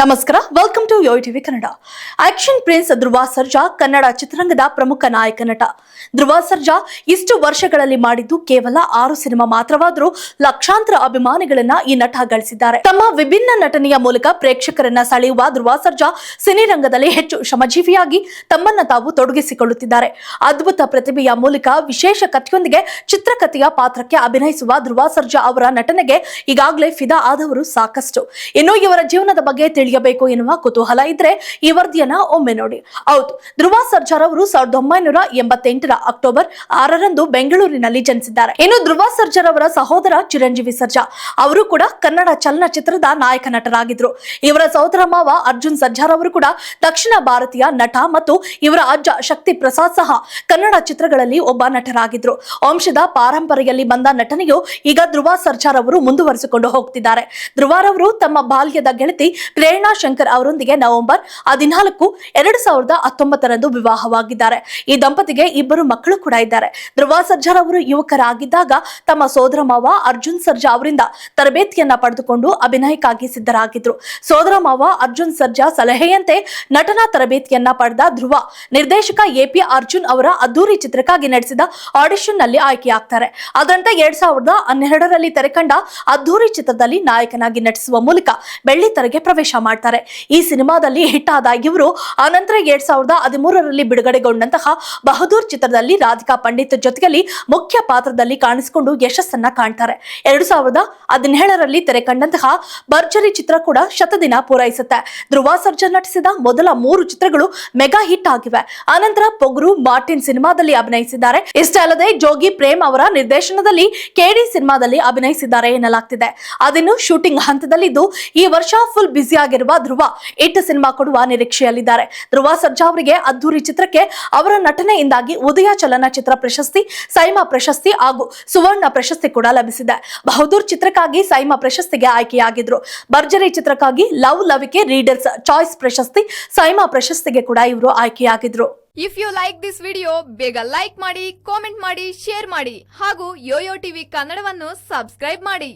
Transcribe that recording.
ನಮಸ್ಕಾರ. Welcome to Yo TV Kannada action prince Dhruva Sarja Kannada ಚಿತ್ರರಂಗದ ಪ್ರಮುಖ ನಾಯಕ ನಟ. ಧ್ರುವ ಸರ್ಜಾ ಇಷ್ಟು ವರ್ಷಗಳಲ್ಲಿ ಮಾಡಿದ್ದು ಕೇವಲ ಆರು ಸಿನಿಮಾ ಮಾತ್ರವಾದರೂ ಲಕ್ಷಾಂತರ ಅಭಿಮಾನಿಗಳನ್ನ ಈ ನಟ ಗಳಿಸಿದ್ದಾರೆ. ತಮ್ಮ ವಿಭಿನ್ನ ನಟನೆಯ ಮೂಲಕ ಪ್ರೇಕ್ಷಕರನ್ನ ಸೆಳೆಯುವ ಧ್ರುವ ಸರ್ಜಾ ಸಿನಿರಂಗದಲ್ಲಿ ಹೆಚ್ಚು ಶ್ರಮಜೀವಿಯಾಗಿ ತಮ್ಮನ್ನ ತಾವು ತೊಡಗಿಸಿಕೊಳ್ಳುತ್ತಿದ್ದಾರೆ. ಅದ್ಭುತ ಪ್ರತಿಭೆಯ ಮೂಲಕ ವಿಶೇಷ ಕಥೆಯೊಂದಿಗೆ ಚಿತ್ರಕಥೆಯ ಪಾತ್ರಕ್ಕೆ ಅಭಿನಯಿಸುವ ಧ್ರುವ ಸರ್ಜಾ ಅವರ ನಟನೆಗೆ ಈಗಾಗಲೇ ಫಿದಾ ಆದವರು ಸಾಕಷ್ಟು. ಇನ್ನು ಇವರ ಜೀವನದ ಬಗ್ಗೆ ತಿಳಿಯಬೇಕು ಎನ್ನುವ ಕುತೂಹಲ ಇದ್ರೆ ಈ ವರದಿಯನ್ನ ಒಮ್ಮೆ ನೋಡಿ. ಹೌದು, ಧ್ರುವ ಸರ್ಜಾರ್ ಅವರು ಸಾವಿರದ ಒಂಬೈನೂರ ಎಂಬತ್ತೆಂಟರ ಅಕ್ಟೋಬರ್ ಆರರಂದು ಬೆಂಗಳೂರಿನಲ್ಲಿ ಜನಿಸಿದ್ದಾರೆ. ಇನ್ನು ಧ್ರುವ ಸರ್ಜಾರ್ ಅವರ ಸಹೋದರ ಚಿರಂಜೀವಿ ಸರ್ಜಾ ಅವರು ಕೂಡ ಕನ್ನಡ ಚಲನಚಿತ್ರದ ನಾಯಕ ನಟರಾಗಿದ್ರು. ಇವರ ಸಹೋದರ ಮಾವ ಅರ್ಜುನ್ ಸರ್ಜಾರ್ ಅವರು ಕೂಡ ದಕ್ಷಿಣ ಭಾರತೀಯ ನಟ ಮತ್ತು ಇವರ ಅಜ್ಜ ಶಕ್ತಿ ಪ್ರಸಾದ್ ಸಹ ಕನ್ನಡ ಚಿತ್ರಗಳಲ್ಲಿ ಒಬ್ಬ ನಟರಾಗಿದ್ರು. ವಂಶದ ಪಾರಂಪರೆಯಲ್ಲಿ ಬಂದ ನಟನೆಯು ಈಗ ಧ್ರುವ ಸರ್ಜಾರ್ ಅವರು ಮುಂದುವರಿಸಿಕೊಂಡು ಹೋಗ್ತಿದ್ದಾರೆ. ಧ್ರುವರವರು ತಮ್ಮ ಬಾಲ್ಯದ ಗೆಳತಿ ಪ್ರೇರಣಾ ಶಂಕರ್ ಅವರೊಂದಿಗೆ ನವೆಂಬರ್ ಹದಿನಾಲ್ಕು, ಎರಡು ಸಾವಿರದ ಹತ್ತೊಂಬತ್ತರಂದು ವಿವಾಹವಾಗಿದ್ದಾರೆ. ಈ ದಂಪತಿಗೆ ಇಬ್ಬರು ಮಕ್ಕಳು ಕೂಡ ಇದ್ದಾರೆ. ಧ್ರುವ ಸರ್ಜಾರ್ ಅವರು ಯುವಕರಾಗಿದ್ದಾಗ ತಮ್ಮ ಸೋದರ ಮಾವ ಅರ್ಜುನ್ ಸರ್ಜಾ ಅವರಿಂದ ತರಬೇತಿಯನ್ನ ಪಡೆದುಕೊಂಡು ಅಭಿನಯಕ್ಕಾಗಿ ಸಿದ್ಧರಾಗಿದ್ರು. ಸೋದರ ಮಾವ ಅರ್ಜುನ್ ಸರ್ಜಾ ಸಲಹೆಯಂತೆ ನಟನಾ ತರಬೇತಿಯನ್ನ ಪಡೆದ ಧ್ರುವ, ನಿರ್ದೇಶಕ ಎಪಿ ಅರ್ಜುನ್ ಅವರ ಅದ್ದೂರಿ ಚಿತ್ರಕ್ಕಾಗಿ ನಡೆಸಿದ ಆಡಿಷನ್ನಲ್ಲಿ ಆಯ್ಕೆಯಾಗ್ತಾರೆ. ಅದರಂತೆ ಎರಡ್ ಸಾವಿರದ ಹನ್ನೆರಡರಲ್ಲಿ ತೆರೆಕಂಡ ಅದ್ದೂರಿ ಚಿತ್ರದಲ್ಲಿ ನಾಯಕನಾಗಿ ನಟಿಸುವ ಮೂಲಕ ಬೆಳ್ಳಿ ತೆರೆಗೆ ಪ್ರವೇಶ ಮಾಡ್ತಾರೆ. ಈ ಸಿನಿಮಾದಲ್ಲಿ ಹಿಟ್ ಆದ ಇವರು ಆನಂತರ ಎರಡ್ ಸಾವಿರದ ಹದಿಮೂರರಲ್ಲಿ ಬಿಡುಗಡೆಗೊಂಡಂತಹ ಬಹದ್ದೂರ್ ಚಿತ್ರದಲ್ಲಿ ರಾಧಿಕಾ ಪಂಡಿತ್ ಜೊತೆಯಲ್ಲಿ ಮುಖ್ಯ ಪಾತ್ರದಲ್ಲಿ ಕಾಣಿಸಿಕೊಂಡು ಯಶಸ್ಸನ್ನ ಕಾಣ್ತಾರೆ. ಎರಡು ಸಾವಿರದ ಹದಿನೇಳರಲ್ಲಿ ತೆರೆ ಕಂಡಂತಹ ಭರ್ಜರಿ ಚಿತ್ರ ಕೂಡ ಶತದಿನ ಪೂರೈಸುತ್ತೆ. ಧ್ರುವ ಸರ್ಜನ್ ನಟಿಸಿದ ಮೊದಲ ಮೂರು ಚಿತ್ರಗಳು ಮೆಗಾ ಹಿಟ್ ಆಗಿವೆ. ಆನಂತರ ಪೊಗ್ರು ಮಾರ್ಟಿನ್ ಸಿನಿಮಾದಲ್ಲಿ ಅಭಿನಯಿಸಿದ್ದಾರೆ. ಇಷ್ಟೇ ಅಲ್ಲದೆ ಜೋಗಿ ಪ್ರೇಮ್ ಅವರ ನಿರ್ದೇಶನದಲ್ಲಿ ಕೆಡಿ ಸಿನಿಮಾದಲ್ಲಿ ಅಭಿನಯಿಸಿದ್ದಾರೆ ಎನ್ನಲಾಗ್ತಿದೆ. ಅದನ್ನು ಶೂಟಿಂಗ್ ಹಂತದಲ್ಲಿದ್ದು ಈ ವರ್ಷ ಫುಲ್ ಬ್ಯುಸಿ ಆಗಿರುವ ಧ್ರುವ ಇಟ್ ಸಿನಿಮಾ ಕೊಡುವ ನಿರೀಕ್ಷೆಯಲ್ಲಿದ್ದಾರೆ. ಧ್ರುವ ಸರ್ಜಾ ಅವರಿಗೆ ಅದ್ದೂರಿ ಚಿತ್ರಕ್ಕೆ ಅವರ ನಟನೆಯಿಂದಾಗಿ ಉದಯ ಚಲನಚಿತ್ರ ಪ್ರಶಸ್ತಿ, ಸೈಮಾ ಪ್ರಶಸ್ತಿ ಹಾಗೂ ಸುವರ್ಣ ಪ್ರಶಸ್ತಿ ಕೂಡ ಲಭಿಸಿದೆ. ಬಹದ್ದೂರ್ ಚಿತ್ರಕ್ಕಾಗಿ ಸೈಮಾ ಪ್ರಶಸ್ತಿಗೆ ಆಯ್ಕೆಯಾಗಿದ್ರು. ಭರ್ಜರಿ ಚಿತ್ರಕ್ಕಾಗಿ ಲವ್ ಲವಿಕೆ ರೀಡರ್ಸ್ ಚಾಯ್ಸ್ ಪ್ರಶಸ್ತಿ, ಸೈಮಾ ಪ್ರಶಸ್ತಿಗೆ ಕೂಡ ಇವರು ಆಯ್ಕೆಯಾಗಿದ್ರು. If you like this video ಬೇಗ ಲೈಕ್ ಮಾಡಿ ಕಾಮೆಂಟ್ ಮಾಡಿ ಶೇರ್ ಮಾಡಿ ಹಾಗೂ ಯೋಯೋ ಟಿವಿ ಕನ್ನಡವನ್ನು ಸಬ್ಸ್ಕ್ರೈಬ್ ಮಾಡಿ.